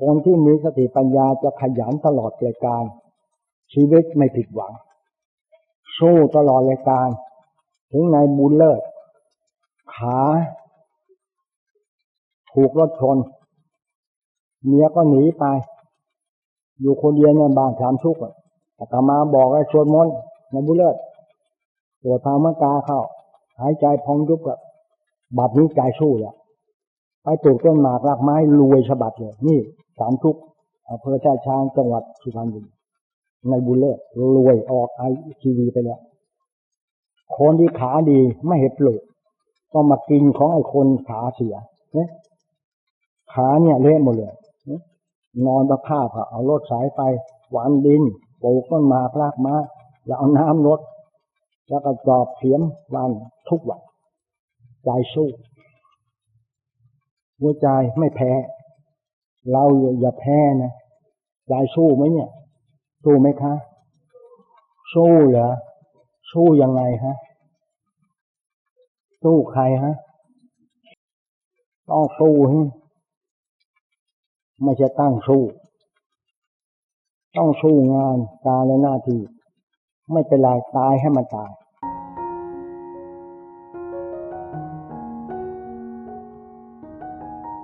คนที่มีสติปัญญาจะขยันตลอดรายการ ชีวิตไม่ผิดหวัง สู้ตลอดรายการ ถึงในบุญเลิศ ขา ถูกรถชน เมียก็หนีไป อยู่คนเดียวในบ้านถามทุกข์อาตมาบอกให้ชวนมนต์ในบุญเลิศตัวทางมกาเข้า หายใจพองยุบแบบบัดนี้ใจสู้แล้วไปปลูกต้นหมากรากไม้รวยฉบับเลยนี่ สามทุกอำเภอท่าช้างจังหวัดสุพรรณบุรีในบุญเลิศรวยออกไอทีวีไปแล้วคนที่ขาดีไม่เห็นปลูกต้องมากินของไอ้คนขาเสียเนี่ยขาเนี่ยเละหมดเลยนอนตะผ้าผ่าเอารถสายไป หวานดินปลูกต้นมากรากม้แล้วเอาน้ำรดแล้วก็จอบเสียมวันทุกวันใจสู้หัวใจไม่แพ้ เราอย่าแพ้นะใจสู้ไหมเนี่ย สู้ไหมคะ สู้เหรอ สู้ยังไงฮะ สู้ใครฮะ ต้องสู้ฮะไม่ใช่ตั้งสู้ ต้องสู้งานการและหน้าที่ ไม่เป็นไรตายให้มันตาย